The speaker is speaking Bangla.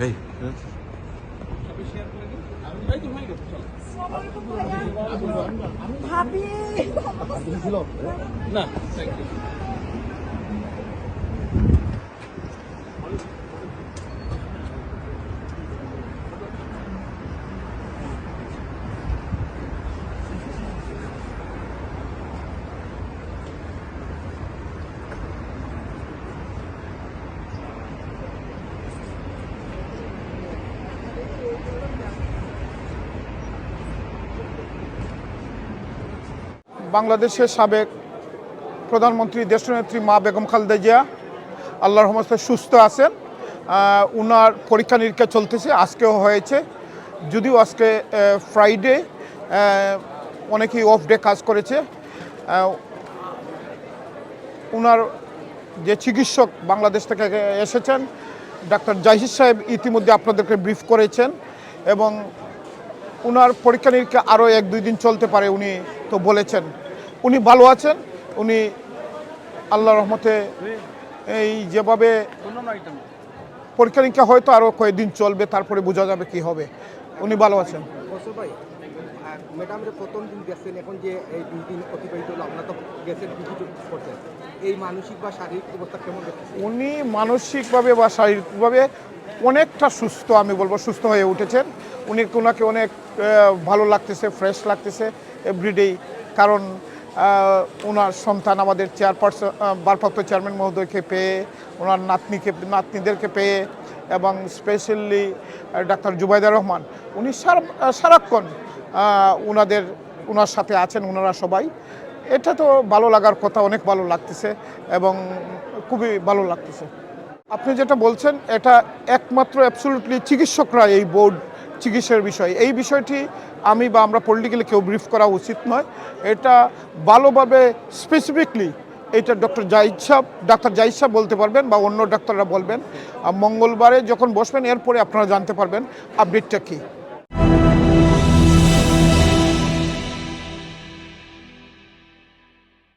এই। ভাবি। না বাংলাদেশের সাবেক প্রধানমন্ত্রী, দেশনেত্রী মা বেগম খালেদা জিয়া, আল্লাহর রহমতে সুস্থ আছেন। উনার পরীক্ষা নিরীক্ষা চলতেছে, আজকেও হয়েছে। যদিও আজকে ফ্রাইডে অনেকেই অফ ডে কাজ করেছে। উনার যে চিকিৎসক বাংলাদেশ থেকে এসেছেন, ডাক্তার জাহিদ সাহেব ইতিমধ্যে আপনাদেরকে ব্রিফ করেছেন এবং উনার পরীক্ষা নিরীক্ষা আরও এক দুই দিন চলতে পারে, উনি তো বলেছেন। উনি ভালো আছেন উনি আল্লাহ রহমতে এই যেভাবে পরীক্ষা নিরীক্ষা হয়তো আরও কয়েকদিন চলবে তারপরে বোঝা যাবে কি হবে। উনি ভালো আছেন। বসো প্রথম দিন গেছেন এখন যে এই দুই দিন অতিবাহিত হলো আপনার তো গেছেন ভিজিট করছেন এই মানসিক বা শারীরিক অবস্থা কেমন উনি মানসিকভাবে বা শারীরিকভাবে অনেকটা সুস্থ আমি বলব সুস্থ হয়ে উঠেছেন। উনি ওনাকে অনেক ভালো লাগতেছে ফ্রেশ লাগতেছে এভরিডেই কারণ ওনার সন্তান আমাদের চেয়ারপারসন ভারপ্রাপ্ত চেয়ারম্যান মহোদয়কে পেয়ে ওনার নাতনিকে, নাতনিদেরকে পেয়ে, এবং স্পেশালি ডাক্তার জুবাইদা রহমান, উনি সারা সারাক্ষণ ওনাদের ওনার সাথে আছেন ওনারা সবাই। এটা তো ভালো লাগার কথা, অনেক ভালো লাগতেছে, এবং খুবই ভালো লাগতেছে। আপনি যেটা বলছেন, এটা একমাত্র অ্যাবসলুটলি চিকিৎসকরা এই বোর্ড চিকিৎসার বিষয়। এই বিষয়টি আমি বা আমরা পলিটিক্যালি কেউ ব্রিফ করা উচিত নয়। এটা ভালোভাবে স্পেসিফিকলি এটা ডক্টর জাহিদ সাহ ডাক্তার জাহিদ সাহ বলতে পারবেন বা অন্য ডাক্তাররা বলবেন। মঙ্গলবারে যখন বসবেন, এরপরে আপনারা জানতে পারবেন আপডেটটা কী।